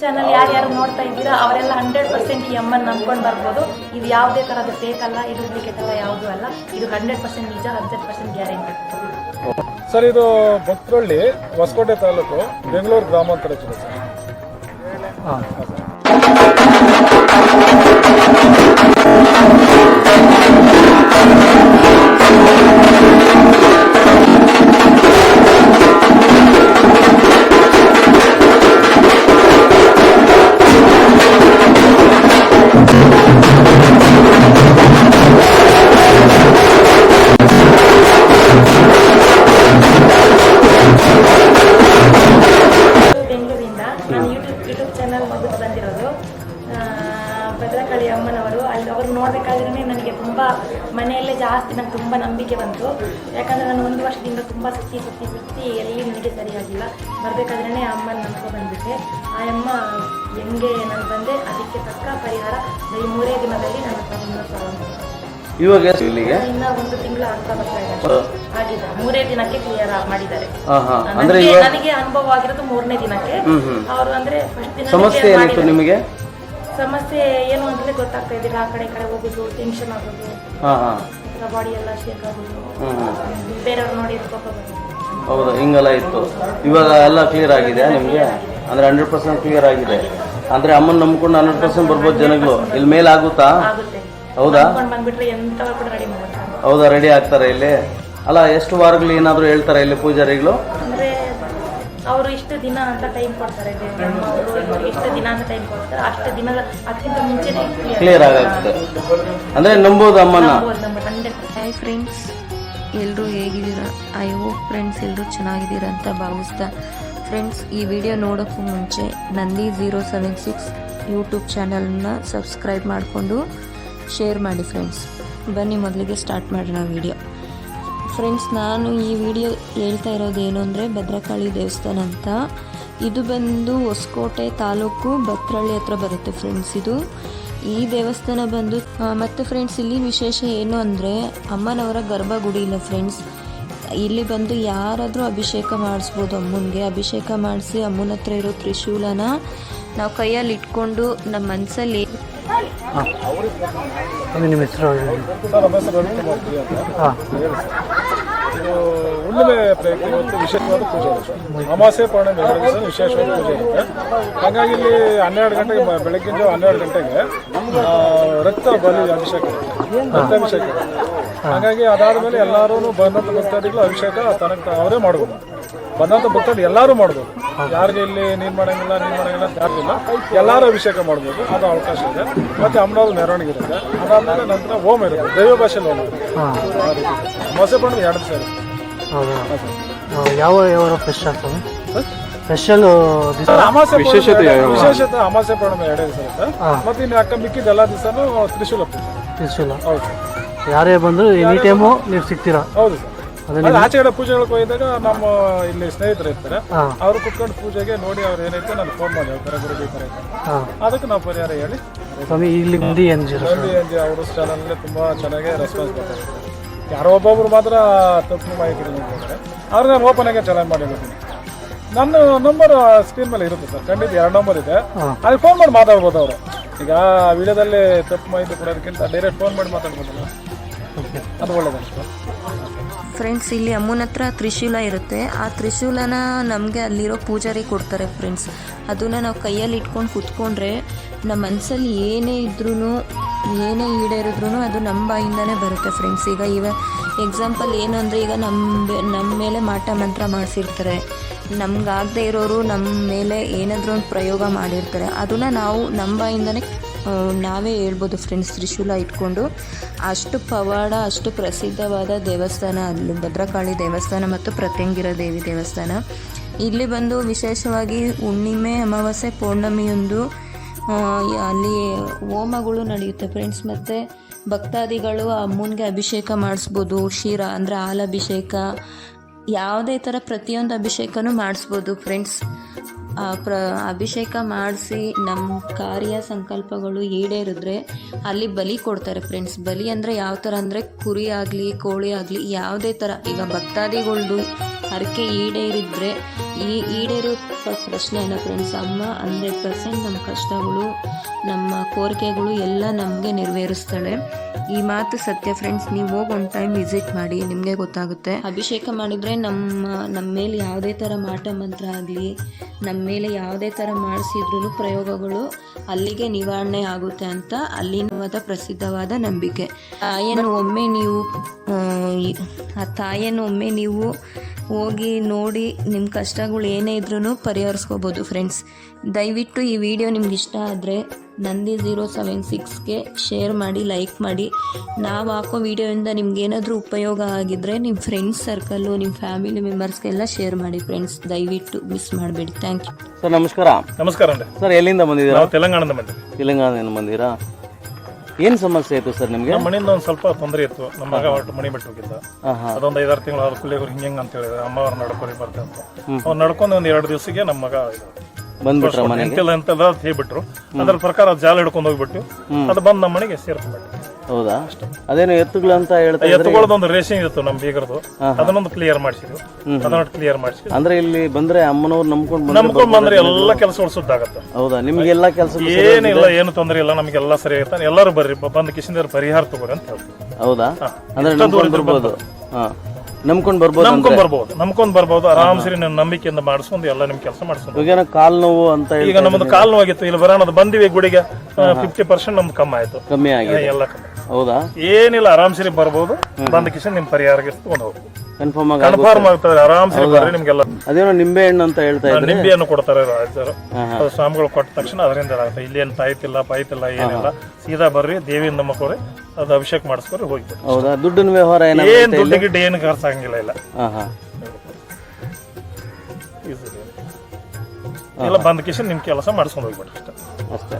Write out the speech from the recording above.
Channel ಯಾರ್ಯಾರು ನೋಡ್ತಾ ಇದ್ದೀರಾ ಅವರೆಲ್ಲ ಹಂಡ್ರೆಡ್ ಪರ್ಸೆಂಟ್ ಈ ಅಮ್ಮನ ನಂಬ್ಕೊಂಡು ಬರ್ಬೋದು. ಇದು ಯಾವುದೇ ಥರದ ಫೇಕ್ ಅಲ್ಲ ಇದು ಡೂಪ್ಲಿಕೇಟ್ ಅಲ್ಲ ಯಾವುದೂ ಅಲ್ಲ. ಇದು ಹಂಡ್ರೆಡ್ ಪರ್ಸೆಂಟ್ ನಿಜ ಹಂಡ್ರೆಡ್ ಪರ್ಸೆಂಟ್ ಗ್ಯಾರಂಟಿ ಸರ್ ಇದು ಭಕ್ತರಳ್ಳಿ ಹೊಸಕೋಟೆ ತಾಲೂಕು ಬೆಂಗಳೂರು ಗ್ರಾಮಾಂತರ ಜಿಲ್ಲೆ ಸರ್. ಬೆಂಗಳೂರಿಂದ ಅಮ್ಮನವರು ಅಲ್ಲಿ ಅವರು ನೋಡಬೇಕಾದ್ರೆ ನನಗೆ ತುಂಬ ಮನೆಯಲ್ಲೇ ಜಾಸ್ತಿ ನಂಗೆ ತುಂಬ ನಂಬಿಕೆ ಬಂತು. ಯಾಕಂದರೆ ನಾನು ಒಂದು ವರ್ಷದಿಂದ ತುಂಬ ಸುತ್ತಿ ಸುತ್ತಿ ಸುತ್ತಿ ಎಲ್ಲಿ ನನಗೆ ಸರಿಯಾಗಿಲ್ಲ. ಬರಬೇಕಾದ್ರೆ ಅಮ್ಮನ ನಂಬ್ಕೊಂಡು ಬಂದ್ಬಿಟ್ಟೆ. ಆ ಅಮ್ಮ ಹೆಂಗೆ ನಾನು ಬಂದೆ ಅದಕ್ಕೆ ತಕ್ಕ ಪರಿಹಾರ ಈ ಮೂರೇ ದಿನದಲ್ಲಿ ನನ್ನ ಇವಾಗ ಇಲ್ಲಿಗೆ ಇನ್ನ ಒಂದು ತಿಂಗಳು ಆಗ್ತಾ ಬರ್ತಾ ಇದೆ. ಆಗಿದೆ ಮೂರೇ ದಿನಕ್ಕೆ ಕ್ಲಿಯರ್ ಮಾಡಿದ್ದಾರೆ. ನನಗೆ ಅನುಭವ ಆಗಿರೋದು ಮೂರನೇ ದಿನಕ್ಕೆ. ಅವರು ಅಂದ್ರೆ ಫಸ್ಟ್ ದಿನ ಸಮಸ್ಯೆ ಏನಿತ್ತು ನಿಮಗೆ? ಸಮಸ್ಯೆ ಏನು ಅಂತಲೇ ಗೊತ್ತಾಗ್ತಾ ಇದ್ದಿಲ್ಲ. ಆ ಕಡೆ ಈ ಕಡೆ ಹೋಗೋದು ಟೆನ್ಷನ್ ಆಗೋದು. ಹಾ ಹಾ. ಬಾಡಿ ಎಲ್ಲ ಶೇಕ್ ಆಗೋದು. ಬೇರೆಯವ್ರು ನೋಡಿ ಹೌದಾ ಹಿಂಗೆಲ್ಲ ಇತ್ತು. ಇವಾಗ ಎಲ್ಲ ಕ್ಲಿಯರ್ ಆಗಿದೆ ನಿಮಗೆ? ಅಂದ್ರೆ ಹಂಡ್ರೆಡ್ ಪರ್ಸೆಂಟ್ ಕ್ಲಿಯರ್ ಆಗಿದೆ. ಅಂದ್ರೆ ಅಮ್ಮನ ನಂಬ್ಕೊಂಡು ಹಂಡ್ರೆಡ್ ಪರ್ಸೆಂಟ್ ಬರ್ಬೋದು ಜನಗಳು. ಇಲ್ಲಿ ಮೇಲೆ ಆಗುತ್ತಾ? ಆಗುತ್ತೆ. ಹೌದಾ? ಬಂದ್ಬಿಟ್ರೆ ಎಂತವ್ರು ಕೂಡ ರೆಡಿ ಮಾಡ್ತಾರೆ. ಹೌದಾ ರೆಡಿ ಆಗ್ತಾರೆ ಇಲ್ಲಿ? ಅಲ್ಲ ಎಷ್ಟು ವಾರಗಳು ಏನಾದರೂ ಹೇಳ್ತಾರೆ ಇಲ್ಲಿ ಪೂಜಾರಿಗಳು? ಅವರು ಇಷ್ಟು ದಿನ ಅಂತ ಟೈಮ್ ಕೊಡ್ತಾರೆ ದೇವರು ಇಷ್ಟು ದಿನ ಅಂತ ಟೈಮ್ ಕೊಡ್ತಾರೆ ಅಷ್ಟು ದಿನದ ಅದಕ್ಕಿಂತ ಮುಂಚೆನೆ ಕ್ಲಿಯರ್ ಆಗುತ್ತೆ. ಅಂದ್ರೆ ನಂಬೋದು ಅಮ್ಮನ? ಹಾಯ್ ಫ್ರೆಂಡ್ಸ್ ಎಲ್ಲರೂ ಹೇಗಿದ್ದೀರಾ? ಐ ಹೋಪ್ ಫ್ರೆಂಡ್ಸ್ ಎಲ್ಲರೂ ಚೆನ್ನಾಗಿದ್ದೀರಾ ಅಂತ ಭಾವಿಸ್ತಾ. ಫ್ರೆಂಡ್ಸ್ ಈ ವಿಡಿಯೋ ನೋಡೋಕ್ಕೂ ಮುಂಚೆ Nandi zero seven six YouTube ಚಾನಲನ್ನ subscribe ಮಾಡಿಕೊಂಡು ಶೇರ್ ಮಾಡಿ ಫ್ರೆಂಡ್ಸ್ ಬನ್ನಿ ಮೊದಲಿಗೆ ಸ್ಟಾರ್ಟ್ ಮಾಡೋಣ ವಿಡಿಯೋ ಫ್ರೆಂಡ್ಸ್ ನಾನು ಈ ವಿಡಿಯೋ ಹೇಳ್ತಾ ಇರೋದು ಏನು ಅಂದರೆ ಭದ್ರಕಾಳಿ ದೇವಸ್ಥಾನ ಅಂತ. ಇದು ಬಂದು ಹೊಸಕೋಟೆ ತಾಲೂಕು ಭದ್ರಳ್ಳಿ ಹತ್ರ ಬರುತ್ತೆ ಫ್ರೆಂಡ್ಸ್ ಇದು. ಈ ದೇವಸ್ಥಾನ ಬಂದು ಮತ್ತು ಫ್ರೆಂಡ್ಸ್ ಇಲ್ಲಿ ವಿಶೇಷ ಏನು ಅಂದರೆ ಅಮ್ಮನವರ ಗರ್ಭಗುಡಿ ಇಲ್ಲ ಫ್ರೆಂಡ್ಸ್ ಇಲ್ಲಿ ಬಂದು ಯಾರಾದರೂ ಅಭಿಷೇಕ ಮಾಡಿಸ್ಬೋದು ಅಮ್ಮನಿಗೆ. ಅಭಿಷೇಕ ಮಾಡಿಸಿ ಅಮ್ಮನ ಹತ್ರ ಇರೋ ತ್ರಿಶೂಲನ ನಾವು ಕೈಯಲ್ಲಿ ಇಟ್ಕೊಂಡು ನಮ್ಮ ಮನಸ್ಸಲ್ಲಿ ನಿಮ್ಮ ಹೆಸರು ಹುಣ್ಣಿಮೆ ಪ್ರಯುಕ್ತ ವಿಶೇಷವಾದ ಪೂಜೆ ಅಮಾಸೆ ಪೌರ್ಣಿಮೆ ಎರಡು ವಿಶೇಷವಾದ ಪೂಜೆ ಇರುತ್ತೆ ಹಾಗಾಗಿ ಇಲ್ಲಿ ಹನ್ನೆರಡು ಗಂಟೆಗೆ ಬೆಳಗ್ಗೆ ಹನ್ನೆರಡು ಗಂಟೆಗೆ ರಕ್ತ ಬಲಿ ಅಭಿಷೇಕ ರಕ್ತ ಅಭಿಷೇಕ ಹಾಗಾಗಿ ಅದಾದಮೇಲೆ ಎಲ್ಲರೂ ಬಂದಂಥ ಭಕ್ತಾದಿಗಳು ಅಭಿಷೇಕ ತನಕ ಅವರೇ ಮಾಡ್ಬೋದು. ಬಂದಂತ ಭಕ್ತಾದಿ ಎಲ್ಲರೂ ಮಾಡ್ಬೋದು. ಯಾರಿಗೆ ಇಲ್ಲಿ ನೀನು ಮಾಡೋಂಗಿಲ್ಲ ನೀನು ಮಾಡೋಂಗಿಲ್ಲ ಅಂತ ಯಾರಿಲ್ಲ ಎಲ್ಲರೂ ಅಭಿಷೇಕ ಮಾಡ್ಬೋದು ಅದು ಅವಕಾಶ ಇದೆ. ಮತ್ತೆ ಅಮ್ಮನವ್ರ ಮೆರವಣಿಗೆ ಇರುತ್ತೆ. ಅದಾದಮೇಲೆ ನಂತರ ಓಮ್ ಇರುತ್ತೆ ದೈವ ಭಾಷೆಯಲ್ಲಿ ಹೋಮ್ ಇರುತ್ತೆ. ಮೊಸೆ ಪೌರ್ಣಮಿ ಎರಡು ದಿವಸ ಇರುತ್ತೆ. ಯಾವ ಯಾವ ಫ್ರೆಶ್ ಆಗ್ತದೆ? ಸ್ಪೆಷಲ್ ಅಮಾಸೆ ವಿಶೇಷತೆ ವಿಶೇಷತೆ ಅಮಾಸೆ ಪ್ರಾಣ ಎರಡೇ ದಿವಸ ಇರುತ್ತೆ. ಮತ್ತೆ ಇನ್ನು ಅಕ್ಕ ಮಿಕ್ಕಿದ ಎಲ್ಲ ದಿವಸನೂ ತ್ರಿಶೂಲ ತ್ರಿಶೂಲ. ಹೌದು. ಯಾರೇ ಬಂದರೂ ಎನಿ ಟೈಮು ನೀವು ಸಿಗ್ತೀರಾ? ಹೌದು ಸರ್. ಅಲ್ಲಿ ಆಚೆ ಕಡೆ ಪೂಜೆಗಳಿಗೆ ಹೋಗಿದಾಗ ನಮ್ಮ ಇಲ್ಲಿ ಸ್ನೇಹಿತರು ಇರ್ತಾರೆ. ಅವ್ರು ಕುತ್ಕೊಂಡು ಪೂಜೆಗೆ ನೋಡಿ ಅವ್ರು ಏನೈತೆ ನಾನು ಫೋನ್ ಮಾಡಿ ಹೇಳ್ತಾರೆ ಗುರುಜಿ. ಹಾಂ. ಅದಕ್ಕೆ ನಾವು ಪರಿಹಾರ ಹೇಳಿ. ಸ್ವಾಮಿ ಇಲ್ಲಿ ಮುಂದೆ ಏನು ಮುಂದೆ ಎನ್ ಜಿ ಅವರು ಚಾನಲ್ಗೆ ತುಂಬ ಚೆನ್ನಾಗಿ ರೆಸ್ಪಾನ್ಸ್ ಕೊಡ್ತಾರೆ. ಯಾರೋ ಒಬ್ಬೊಬ್ರು ಮಾತ್ರ ತಪ್ಪು ಮಾಹಿತಿ ನೀಡ್ತಾರೆ ಅವ್ರು ನಾನು ಓಪನ್ ಆಗಿ ಚೆನ್ನಾಗಿ ಮಾಡಿರ್ತೀನಿ. ನನ್ನ ನಂಬರ್ ಸ್ಕ್ರೀನ್ ಮೇಲೆ ಇರುತ್ತೆ ಸರ್ ಖಂಡಿತ ಎರಡು ನಂಬರ್ ಇದೆ. ಅಲ್ಲಿ ಫೋನ್ ಮಾಡಿ ಮಾತಾಡ್ಬೋದು ಅವರು. ಈಗ ವಿಡಿಯೋದಲ್ಲಿ ತಪ್ಪು ಮಾಹಿತಿ ಕೊಡೋದಕ್ಕಿಂತ ಡೈರೆಕ್ಟ್ ಫೋನ್ ಮಾಡಿ ಮಾತಾಡ್ಬೋದಲ್ಲ. ಅದು ಒಳ್ಳೇದಷ್ಟು ಫ್ರೆಂಡ್ಸ್ ಇಲ್ಲಿ ಅಮ್ಮನ ಹತ್ರ ತ್ರಿಶೂಲ ಇರುತ್ತೆ. ಆ ತ್ರಿಶೂಲನ ನಮಗೆ ಅಲ್ಲಿರೋ ಪೂಜಾರಿ ಕೊಡ್ತಾರೆ ಫ್ರೆಂಡ್ಸ್ ಅದನ್ನು ನಾವು ಕೈಯಲ್ಲಿ ಇಟ್ಕೊಂಡು ಕುತ್ಕೊಂಡ್ರೆ ನಮ್ಮ ಮನಸ್ಸಲ್ಲಿ ಏನೇ ಇದ್ರೂ ಏನೇ ಈಡೇರಿದ್ರೂ ಅದು ನಮ್ಮ ಬಾಯಿಂದನೇ ಬರುತ್ತೆ ಫ್ರೆಂಡ್ಸ್ ಈಗ ಇವ ಎಕ್ಸಾಂಪಲ್ ಏನು ಅಂದರೆ ಈಗ ನಮ್ಮ ನಮ್ಮ ಮೇಲೆ ಮಾಟ ಮಂತ್ರ ಮಾಡಿಸಿರ್ತಾರೆ. ನಮ್ಗಾಗದೇ ಇರೋರು ನಮ್ಮ ಮೇಲೆ ಏನಾದರೂ ಒಂದು ಪ್ರಯೋಗ ಮಾಡಿರ್ತಾರೆ. ಅದನ್ನು ನಾವು ನಮ್ಮ ಬಾಯಿಂದನೇ ನಾವೇ ಹೇಳ್ಬೋದು ಫ್ರೆಂಡ್ಸ್ ತ್ರಿಶೂಲ ಇಟ್ಕೊಂಡು ಅಷ್ಟು ಪವಾಡ, ಅಷ್ಟು ಪ್ರಸಿದ್ಧವಾದ ದೇವಸ್ಥಾನ, ಅಲ್ಲಿ ಭದ್ರಕಾಳಿ ದೇವಸ್ಥಾನ ಮತ್ತು ಪ್ರತ್ಯಂಗಿರ ದೇವಿ ದೇವಸ್ಥಾನ. ಇಲ್ಲಿ ಬಂದು ವಿಶೇಷವಾಗಿ ಹುಣ್ಣಿಮೆ, ಅಮಾವಾಸ್ಯೆ, ಪೌರ್ಣಮಿಯೊಂದು ಅಲ್ಲಿ ಹೋಮಗಳು ನಡೆಯುತ್ತೆ ಫ್ರೆಂಡ್ಸ್ ಮತ್ತು ಭಕ್ತಾದಿಗಳು ಅಮ್ಮನಿಗೆ ಅಭಿಷೇಕ ಮಾಡಿಸ್ಬೋದು ಕ್ಷೀರ ಅಂದರೆ ಹಾಲಭಿಷೇಕ ಯಾವುದೇ ಥರ ಪ್ರತಿಯೊಂದು ಅಭಿಷೇಕನೂ ಮಾಡಿಸ್ಬೋದು ಫ್ರೆಂಡ್ಸ್ ಪ್ರ, ಅಭಿಷೇಕ ಮಾಡಿಸಿ ನಮ್ಮ ಕಾರ್ಯ ಸಂಕಲ್ಪಗಳು ಈಡೇರಿದ್ರೆ ಅಲ್ಲಿ ಬಲಿ ಕೊಡ್ತಾರೆ ಫ್ರೆಂಡ್ಸ್ ಬಲಿ ಅಂದರೆ ಯಾವ ಥರ ಅಂದರೆ ಕುರಿ ಆಗಲಿ, ಕೋಳಿ ಆಗಲಿ ಯಾವುದೇ ಥರ ಈಗ ಭಕ್ತಾದಿಗಳ್ದು ಹರಕೆ ಈಡೇರಿದ್ರೆ ಈ ಈಡೇರೋ ಪ್ರಶ್ನೆಯನ್ನು ಫ್ರೆಂಡ್ಸ್ ಅಮ್ಮ ಹಂಡ್ರೆಡ್ ಪರ್ಸೆಂಟ್ ನಮ್ಮ ಕಷ್ಟಗಳು ನಮ್ಮ ಕೋರಿಕೆಗಳು ಎಲ್ಲ ನಮಗೆ ನೆರವೇರಿಸ್ತಾಳೆ. ಈ ಮಾತು ಸತ್ಯ ಫ್ರೆಂಡ್ಸ್ ನೀವು ಹೋಗಿ ಒಂದು ಟೈಮ್ ವಿಸಿಟ್ ಮಾಡಿ ನಿಮಗೆ ಗೊತ್ತಾಗುತ್ತೆ. ಅಭಿಷೇಕ ಮಾಡಿದರೆ ನಮ್ಮ ನಮ್ಮ ಮೇಲೆ ಯಾವುದೇ ಥರ ಮಾಟ ಮಂತ್ರ ಆಗಲಿ ನಮ್ಮ ಮೇಲೆ ಯಾವುದೇ ಥರ ಮಾಡಿಸಿದ್ರೂ ಪ್ರಯೋಗಗಳು ಅಲ್ಲಿಗೆ ನಿವಾರಣೆ ಆಗುತ್ತೆ ಅಂತ ಅಲ್ಲಿನವಾದ ಪ್ರಸಿದ್ಧವಾದ ನಂಬಿಕೆ. ತಾಯಿಯನ್ನು ಒಮ್ಮೆ ನೀವು ಆ, ತಾಯಿಯನ್ನು ಒಮ್ಮೆ ನೀವು ಹೋಗಿ ನೋಡಿ ನಿಮ್ಮ ಕಷ್ಟಗಳು ಏನೇ ಇದ್ರೂ ಪರಿಹರಿಸ್ಕೋಬೋದು ಫ್ರೆಂಡ್ಸ್ ದಯವಿಟ್ಟು ಈ ವಿಡಿಯೋ ನಿಮ್ಗೆ ಇಷ್ಟ ಆದರೆ ನಂದಿ ಝೀರೋ ಸೆವೆನ್ ಸಿಕ್ಸ್ಗೆ ಶೇರ್ ಮಾಡಿ ಲೈಕ್ ಮಾಡಿ. ನಾವು ಹಾಕೋ ವಿಡಿಯೋಯಿಂದ ನಿಮ್ಗೇನಾದರೂ ಉಪಯೋಗ ಆಗಿದ್ದರೆ ನಿಮ್ಮ ಫ್ರೆಂಡ್ಸ್ ಸರ್ಕಲ್ಲು ನಿಮ್ಮ ಫ್ಯಾಮಿಲಿ ಮೆಂಬರ್ಸ್ಗೆಲ್ಲ ಶೇರ್ ಮಾಡಿ ಫ್ರೆಂಡ್ಸ್ ದಯವಿಟ್ಟು ಮಿಸ್ ಮಾಡಬೇಡಿ. ಥ್ಯಾಂಕ್ ಯು ಸರ್ ನಮಸ್ಕಾರ. ನಮಸ್ಕಾರ. ಸರ್ ಎಲ್ಲಿಂದ ಬಂದಿದ್ದೀರಾ? ನಾವು ತೆಲಂಗಾಣದ ತೆಲಂಗಾಣದಿಂದ ಬಂದಿರಾ ಏನು ಸಮಸ್ಯೆ ಇತ್ತು ಸರ್ ನಿಮಗೆ? ನಮ್ಮ ಮನೆಯಿಂದ ಒಂದು ಸ್ವಲ್ಪ ತೊಂದರೆ ಇತ್ತು. ನಮ್ಮ ಮಗ ಒಟ್ಟು ಮಣಿ ಬಿಟ್ಟು ಹೋಗಿದ್ದ ಅದೊಂದ್ ಐದಾರು ತಿಂಗಳು ಆದ ಕೂಡಲೇ ಹಿಂಗ್ ಹಿಂಗೆ ಅಂತ ಹೇಳಿದ್ರೆ. ಅಮ್ಮ ಅವ್ರು ನಡ್ಕೊರಿ ಬರ್ತೆ ಅಂತ. ಅವ್ರು ನಡ್ಕೊಂಡು ಒಂದು ಎರಡು ದಿವಸಕ್ಕೆ ನಮ್ಮ ಮಗ ಬಂದ್ಬಿಟ್ರ ಮನೆಗೆ? ಎಂತೆಲ್ಲ ಎಂತೆಲ್ಲ ಹೇಳ್ಬಿಟ್ರು. ಅದ್ರ ಪ್ರಕಾರ ಅದ್ ಜಾಲ ಹಿಡ್ಕೊಂಡು ಹೋಗ್ಬಿಟ್ಟು ಅದು ಬಂದು ನಮ್ಮ ಮನೆಗೆ ಸೇರ್ಕೊಂಡ್ಬಿಟ್ಟು ಹೌದಾ? ಅದೇನು ಎತ್ತುಗಳು ಅಂತ ಹೇಳ್ತಾ ಇದ್ರೆ? ಎತ್ತುಗಳದೊಂದು ರೇಷನ್ ಇತ್ತು ನಮ್ಮ ಬೀಗರದು ಅದನ್ನೊಂದು ಕ್ಲಿಯರ್ ಮಾಡಿಸಿದ್ವಿ. ಅದನ್ನೊಂದು ಕ್ಲಿಯರ್ ಮಾಡಿಸಿ ಅಂದ್ರೆ ಇಲ್ಲಿ ಬಂದ್ರೆ ಅಮ್ಮನವ್ರು ನಂಬ್ಕೊಂಡು ಬಂದ್ರೆ ನಂಬ್ಕೊಂಡು ಬಂದ್ರೆ ಎಲ್ಲ ಕೆಲಸಗಳು ಸುದ್ದಾಗತ್ತೆ. ಹೌದಾ? ನಿಮಗೆಲ್ಲ ಕೆಲಸ ಏನಿಲ್ಲ ಏನು ತೊಂದರೆ ಇಲ್ಲ. ನಮಗೆಲ್ಲ ಸರಿ ಇರ್ತಾನೆ ಎಲ್ಲರೂ ಬರ್ರಿ. ಬಂದು ಕಿಶಿಂದ್ರ ಪರಿಹಾರ ತಗೋರಿ ಅಂತ ಹೇಳ್ತೀವಿ. ಹೌದಾ. ಅಂದ್ರೆ ನಂಬ್ಕೊಂಡು ಬರ್ಬೋದು. ಹಾ. ನಂಬ್ಕೊಂಡು ಬರ್ಬೋದು ನಂಬ್ಕೊಂಡ್ ಬರ್ಬೋದು. ನಂಬ್ಕೊಂಡ್ ಬರ್ಬೋದು. ಆರಾಮ್ಸರಿ ನಿಮ್ಮ ನಂಬಿಕೆಯಿಂದ ಮಾಡಿಸ್ಕೊಂಡು ಎಲ್ಲ ನಿಮ್ ಕೆಲಸ ಮಾಡಿಸ್ಕೊಂಡು ಇವಾಗೇನೋ ಕಾಲ್ ನೋವು ಅಂತ ಹೇಳಿ ಈಗ ನಮ್ಮದು ಕಾಲು ನೋವಾಗಿತ್ತು. ಇಲ್ಲಿ ಬರೋಣ ಬಂದಿವಿ ಗುಡಿಗೆ. ಫಿಫ್ಟಿ ಪರ್ಸೆಂಟ್ ನಮ್ದು ಕಮ್ಮಿ ಆಯ್ತು. ಕಮ್ಮಿ ಆಗಿದೆ. ಎಲ್ಲ ಕಮ್ಮಿ. ಹೌದಾ? ಏನಿಲ್ಲ ಆರಾಮ್ಸರಿ ಬರ್ಬೋದು. ಬಂದ ಕಿಶನ್ ನಿಮ್ ಪರಿಹಾರ ತಗೊಂಡು ಕನ್ಫರ್ಮ್ ಆಗಿ ಕನ್ಫರ್ಮ್ ಆಗ್ತದೆ ಆರಾಮ್ಸೆ ಬರ್ರಿ ನಿಮ್ಗೆಲ್ಲ. ಅದೇನೋ ನಿಂಬೆ ಹಣ್ಣು ಅಂತ ಹೇಳ್ತಾ ನಿಂಬೆ ಹಣ್ಣು ಕೊಡ್ತಾರೆ ರಾಜರು ಅದು ಸ್ವಾಮಿಗಳು ಕೊಟ್ಟ ತಕ್ಷಣ ಅದರಿಂದ ಇಲ್ಲಿ ಏನು ತಾಯ್ತಿಲ್ಲ ಪಾಯ್ತಿಲ್ಲ ಏನಿಲ್ಲ. ಸೀದಾ ಬರ್ರಿ ದೇವಿಯಿಂದ ನಮ್ಮಕೋರಿ ಅದು ಅಭಿಷೇಕ ಮಾಡಿಸ್ಕೊರಿ ಹೋಗಿ ಹೌದಾ? ದುಡ್ಡಿನ ವ್ಯವಹಾರ ಏನ್ ಏನು ದುಡ್ಡು ಗಿಡ್ಡು ಏನು ಖರ್ಚಾಗಂಗಿಲ್ಲ ಇಲ್ಲ. Easy. ಬಂದ ಕಿಶನ್ ನಿಮ್ ಕೆಲಸ ಮಾಡಿಸ್ಕೊಂಡು ಹೋಗ್ಬಿಟ್ರಿ ಅಷ್ಟೇ. ಅಷ್ಟೇ.